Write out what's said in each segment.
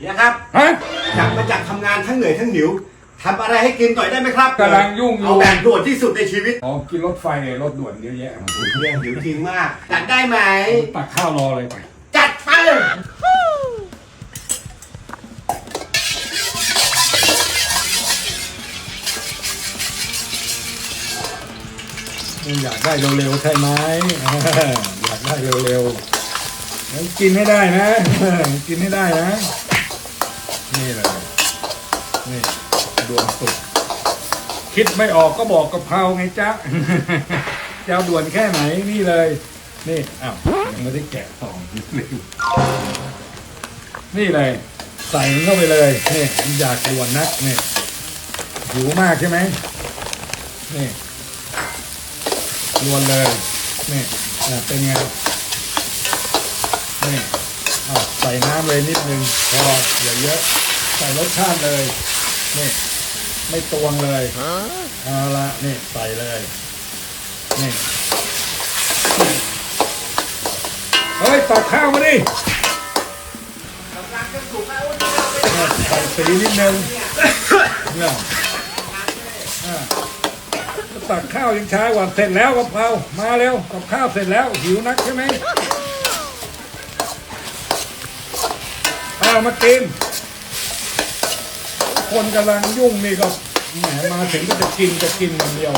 เนี่ยครับฮะกลับมาจากทำงานทั้งเหนื่อยทั้งหิวทำอะไรให้กินหน่อยได้ไหมครับกำลังยุ่งอยู่ เอาแบบด่วนที่สุดในชีวิตอ๋อกินรถไฟเนี่ยรถด่วนเยอะแยะเนี่ยหิวจริงมากจัดได้ไหม ตักข้าวรอเลยไปจัดไปอยากได้เร็วๆใช่ไหมอยากได้เร็วๆงั้นกินให้ได้นะ กินให้ได้นะ นี่เลย นี่ดวงสุด คิดไม่ออกก็บอกกะเพราไงจ๊ะจะเอาด่วนแค่ไหนนี่เลย นี่อ้าวยังไม่ได้แกะซองนี่เลย ใส่มันเข้าไปเลยนี่อยากด่วนนักนี่หิวมากใช่ไหมนี่รวนเลยนี่อะเป็นไงนี่อะใส่น้ำเลยนิดนึงพออย่าเยอะ ใส่รสชาติเลย นี่ ไม่ตวงเลยเอาละนี่ใส่เลย นี่ เฮ้ยตักข้าวมาดิใส่สีนิดนึงเนี่ยตักข้าวยังช้ากว่าเสร็จแล้วกะเรามาเร็วกับข้าวเสร็จแล้วหิวนักใช่ไหมเอามากิน คนกำลังยุ่งนี่ก็แหมมาถึงก็จะกินจะกินอย่างเดียว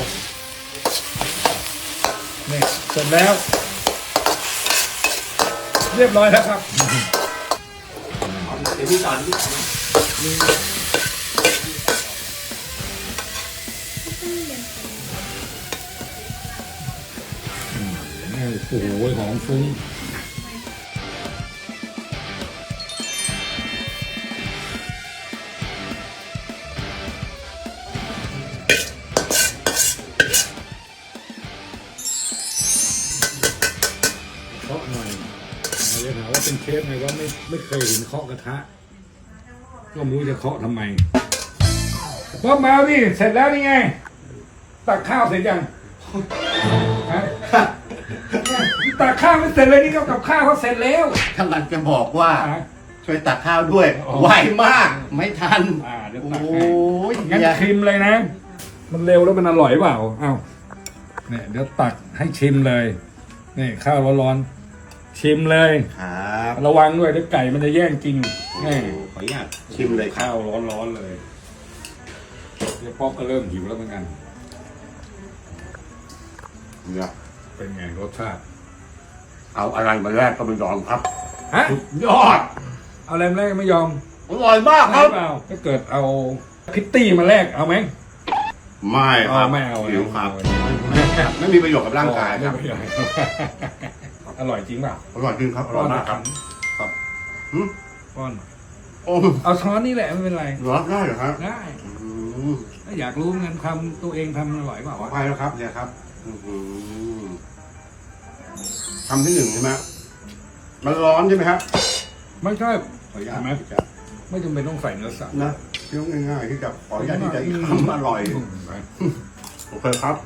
นี่เสร็จแล้ว เรียบร้อยแล้วครับเดี๋ยวพี่สอนโอ้โหหอมฟุ้ง เคาะหน่อยอาจจะถามว่าเป็นเชฟไงว่าไม่ไม่เคยเห็นเคาะกระทะ ก็ไม่รู้จะเคาะทำไมพ่อมาดิเสร็จแล้วนี่ไง ตักข้าวเสร็จยังฮะตักข้าวไม่เสร็จเลยนี่ก็กับข้าวเขาเสร็จแล้วกำลังจะบอกว่า อะ ช่วยตักข้าวด้วย อ๋อ ไวมาก ไม่ทัน อ่าเดี๋ยวโอ้ตักโหให้งั้นเฮียชิมเลยนะ มันเร็วแล้วมันอร่อยเปล่าเอ้าเนี่ยเดี๋ยวตักให้ชิมเลยนี่ข้าวร้อนๆ ชิมเลย ครับระวังด้วยเดี๋ยวไก่มันจะแย่งกินโอ้นี่โหขออนุญาตชิมเลยครับข้าวร้อนๆเลยเดี๋ยวป๊อกก็เริ่มหิวแล้วเหมือนกัน เนี่ยเป็นไงรสชาติ เอาอะไรมาแรกก็ไม่ยอมครับฮะยอดเอาอะไรมาแรกไม่ยอมอร่อยมากคไม่รับเปล่าถ้าเกิดเอาพิตตี้มาแลกเอาไหม ไม่ครับไม่เอาหิวครับไม่เอาไม่มีประโยชน์กับร่างกายครับ ไม่เป็นไร อร่อยจริงเปล่าอร่อยจริงครับอร่อยมากครับครับหืมป้อน โอ้เอาช้อนนี่แหละไม่เป็นไร เหรอได้เหรอครับได้อืมถ้าอยากรู้เงินทำตัวเองทำอร่อยเปล่าขอวะไปแล้วครับเนี่ยครับอื้อหือคำที่หนึ่งใช่ไหมมันร้อนใช่ไหมครับไม่ใช่ขออนุญาตเห็นไหมที่จะไม่จำเป็นต้องใส่เนื้อสัตว์นะเคี้ยวง่ายๆที่จะขออนุญาตที่จะทำอร่อย โอเคครับ